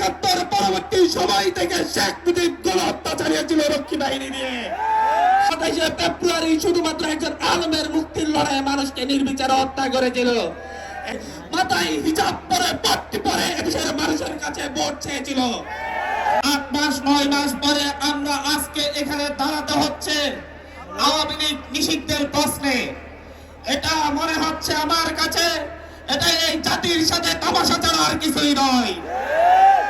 একাত্তর পরবর্তী সময় থেকে শেখ মুজিব গণহত্যা চালিয়েছিল রক্ষী বাহিনী দিয়ে সাতাইশে ফেব্রুয়ারি শুধুমাত্র একজন আলমের মুক্তির লড়াইয়ে মানুষকে নির্বিচারে হত্যা করেছিল। মাথায় হিজাব পরে পরে মানুষের কাছে ভোট চেয়েছিল। আট মাস, নয় মাস পরে আমরা আজকে এখানে দাঁড়াতে হচ্ছে আওয়ামী লীগ নিষিদ্ধের প্রশ্নে। এটা মনে হচ্ছে আমার কাছে এটা এই জাতির সাথে তামাশা ছাড়া আর কিছুই নয়।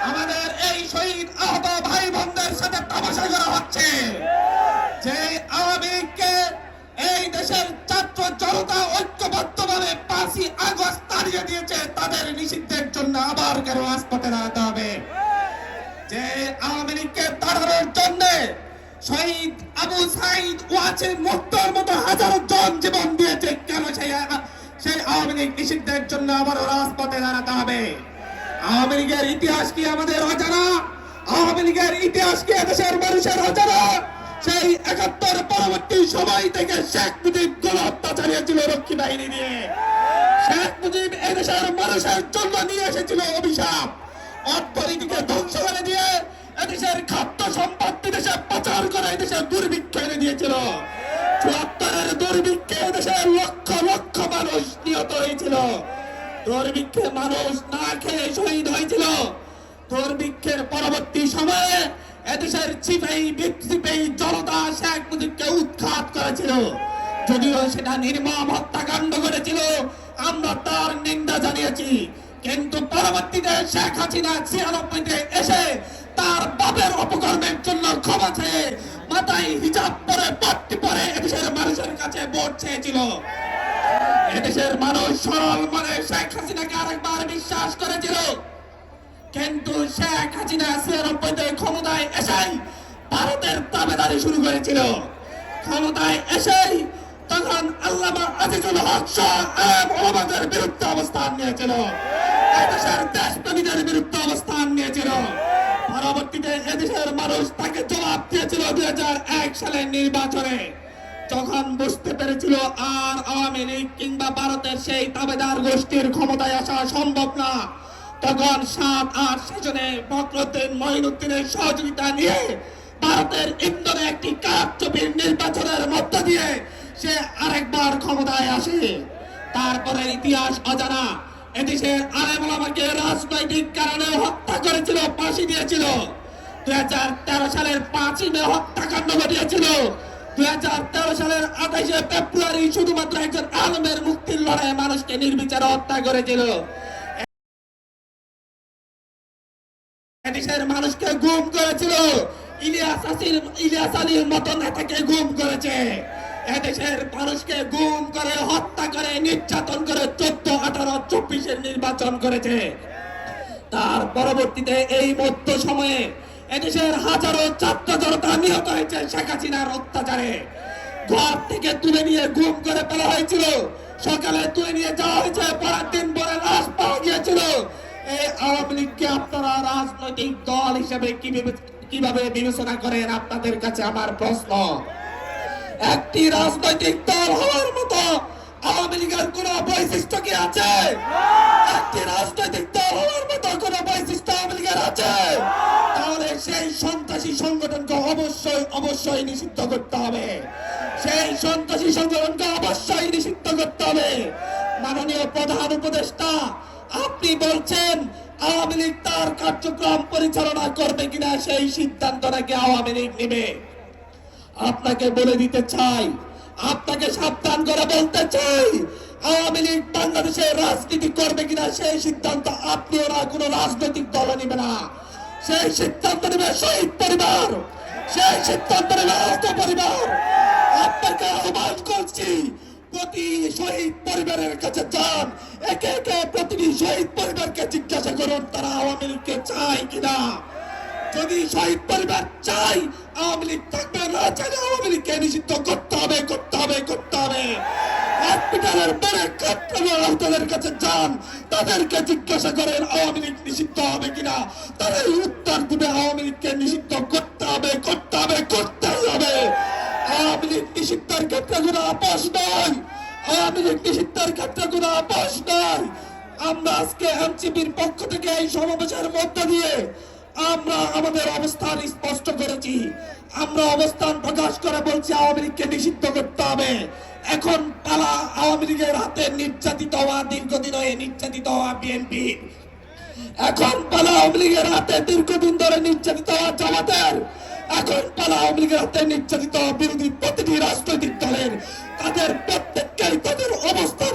আমাদের এই শহীদ আহত ভাই বোনদের সাথে তামাশা করা হচ্ছে। যে আওয়ামী এই দেশের ছাত্র জনতা ঐক্যবদ্ধভাবে পাঁচই আগস্ট তাড়িয়ে দিয়েছে, তাদের নিষিদ্ধের জন্য আবার কেন রাজপথে দাঁড়াতে হবে? যে আওয়ামী লীগকে তাড়ানোর জন্য শহীদ আবু সাইদ ওয়াসিম মুক্তর মতো হাজারো জন জীবন দিয়েছে, কেন সেই সেই আওয়ামী লীগ নিষিদ্ধের জন্য আবারও রাজপথে দাঁড়াতে হবে? আওয়ামী লীগের ইতিহাস কি আমাদের অজানা? আওয়ামী লীগের ইতিহাস কি এদেশের মানুষের অজানা? সেই একাত্তর পরবর্তী সময় থেকে শেখ মুজিব গণহত্যা চালিয়েছিল রক্ষী বাহিনী দিয়ে শেখ মুজিব এদেশের মানুষের জন্য নিয়ে এসেছিল অভিশাপ। অর্থনীতিকে ধ্বংস করে দিয়ে এদেশের খাদ্য সম্পদ দেশে পাচার করে এদেশে দুর্ভিক্ষ এনে দিয়েছিল। চুয়াত্তরের দুর্ভিক্ষে এদেশের লক্ষ লক্ষ মানুষ নিহত হয়েছিল। দুর্ভিক্ষে মানুষ না খেয়ে শহীদ হয়েছিল। দুর্ভিক্ষের পরবর্তী সময়ে এদেশের ছিপেই বিক্ষিপেই জনতা শেখ মুজিবকে উৎখাত করেছিল। যদিও সেটা নির্মম হত্যাকাণ্ড করেছিল আমরা তার নিন্দা জানিয়েছি। কিন্তু পরবর্তীতে শেখ হাসিনা ছিয়ানব্বইতে এসে তার বাপের অপকর্মের জন্য ক্ষমা চেয়ে মাথায় হিজাব পরে পট্টি পরে এদেশের মানুষের কাছে ভোট চেয়েছিল। এদেশের মানুষ সরল মনে শেখ হাসিনাকে আরেকবার বিশ্বাস করেছিল। কিন্তু শেখ হাসিনা ছিয়ানব্বইতে ক্ষমতায় এসেই ভারতের দাবেদারি শুরু করেছিল। ক্ষমতায় এসেই তখন আল্লামা আজিজুল হক শাহ বিরুদ্ধে অবস্থান নিয়েছিল। এদেশের দেশপ্রেমীদের বিরুদ্ধে অবস্থান নিয়েছিল। পরবর্তীতে এদেশের মানুষ তাকে জবাব দিয়েছিল দুই সালের নির্বাচনে। যখন বুঝতে পেরেছিল আর আওয়ামী লীগ কিংবা ভারতের সেই দাবেদার গোষ্ঠীর ক্ষমতায় আসা সম্ভব না, তখন সাত আট সেশনে ফখরুদ্দিন মঈনুদ্দিনের সহযোগিতা নিয়ে ভারতের ইন্দোরে একটি কারচুপির নির্বাচনের মধ্য দিয়ে সে আরেকবার ক্ষমতায় আসে। তারপরে ইতিহাস অজানা। এদেশের আলেমাকে রাজনৈতিক কারণে হত্যা করেছিল, ফাঁসি দিয়েছিল। সালের পাঁচই মে হত্যাকাণ্ড ঘটিয়েছিল। সালের ফেব্রুয়ারি শুধুমাত্র একজন আলমের মুক্তির লড়াইয়ে মানুষকে নির্বিচারে হত্যা করেছিল। এদেশের মানুষকে গুম করেছিল। ইলিয়াস আসির, ইলিয়াস আলীর মতো নেতাকে গুম করেছে। এদেশের মানুষকে গুম করে, হত্যা করে, নির্যাতন করে চোদ্দ চব্বিশের নির্বাচন করেছে। তার পরবর্তীতে এই মধ্য সময়ে এদেশের হাজারো ছাত্র জনতা নিহত হয়েছে শেখ হাসিনার অত্যাচারে। ঘর থেকে তুলে নিয়ে গুম করে ফেলা হয়েছিল। সকালে তুলে নিয়ে যাওয়া হয়েছে, পরের দিন পরে লাশ পাওয়া গিয়েছিল। এই আওয়ামী লীগকে আপনারা রাজনৈতিক দল হিসেবে কীভাবে বিবেচনা করেন? আপনাদের কাছে আমার প্রশ্ন। একটি রাজনৈতিক দল হওয়ার মতো আওয়ামী লীগের কোন বৈশিষ্ট্য কি আছে? একটি রাজনৈতিক দল হওয়ার মতো কোন বৈশিষ্ট্য আওয়ামী লীগের আছে? তাহলে সেই সন্ত্রাসী সংগঠনকে অবশ্যই অবশ্যই নিষিদ্ধ করতে হবে। সেই সন্ত্রাসী সংগঠনকে অবশ্যই নিষিদ্ধ করতে হবে। মাননীয় প্রধান উপদেষ্টা, আপনি বলছেন আওয়ামী লীগ তার কার্যক্রম পরিচালনা করবে কিনা সেই সিদ্ধান্ত নাকি আওয়ামী লীগ নেবে? আপনাকে বলে দিতে চাই আপনাকে সাবধান করে বলতে চাই, আওয়ামী লীগ বাংলাদেশে রাজনীতি করবে কিনা সেই সিদ্ধান্ত আপনি ওরা কোনো রাজনৈতিক দল নেবে না। সেই সিদ্ধান্ত নেবে শহীদ পরিবার, সেই সিদ্ধান্ত নেবে আহত পরিবার। আপনাকে আহ্বান করছি, প্রতি শহীদ পরিবারের কাছে যান, একে একে প্রতিটি শহীদ পরিবারকে জিজ্ঞাসা করুন, তারা আওয়ামী লীগকে চায় কিনা। যদি শহীদ পরিবার চাই আওয়ামী লীগ থাকবে না চাইলে আওয়ামী লীগকে নিষিদ্ধ করতে হবে করতে হবে করতে হবে। হসপিটালের পরে আহতদের কাছে যান। তাদেরকে জিজ্ঞাসা করেন, আওয়ামী লীগ নিষিদ্ধ হবে কিনা? তাদের উত্তর দিবে, আওয়ামী লীগকে নিষিদ্ধ করতে হবে করতে হবে, করতেই হবে। আওয়ামী লীগ নিষিদ্ধের ক্ষেত্রে কোনো আপোষ নয়। আওয়ামী লীগ নিষিদ্ধের ক্ষেত্রে কোনো আপোষ নয়। আমরা আজকে এনসিপির পক্ষ থেকে এই সমাবেশের মধ্য দিয়ে আমরা আমাদের অবস্থান স্পষ্ট করেছি। আমরা অবস্থান প্রকাশ করে বলছি, আওয়ামী লীগকে নিষিদ্ধ করতে হবে। এখন পালা আওয়ামী লীগের হাতে নির্যাতিত হওয়া, দীর্ঘদিন হয়ে নির্যাতিত হওয়া বিএনপির এখন পালা আওয়ামী লীগের হাতে দীর্ঘদিন ধরে নির্যাতিত হওয়া জামাতের। এখন পালা আওয়ামী লীগের হাতে নির্যাতিত বিরোধী প্রতিটি রাজনৈতিক দলের। তাদের প্রত্যেককেই তাদের অবস্থান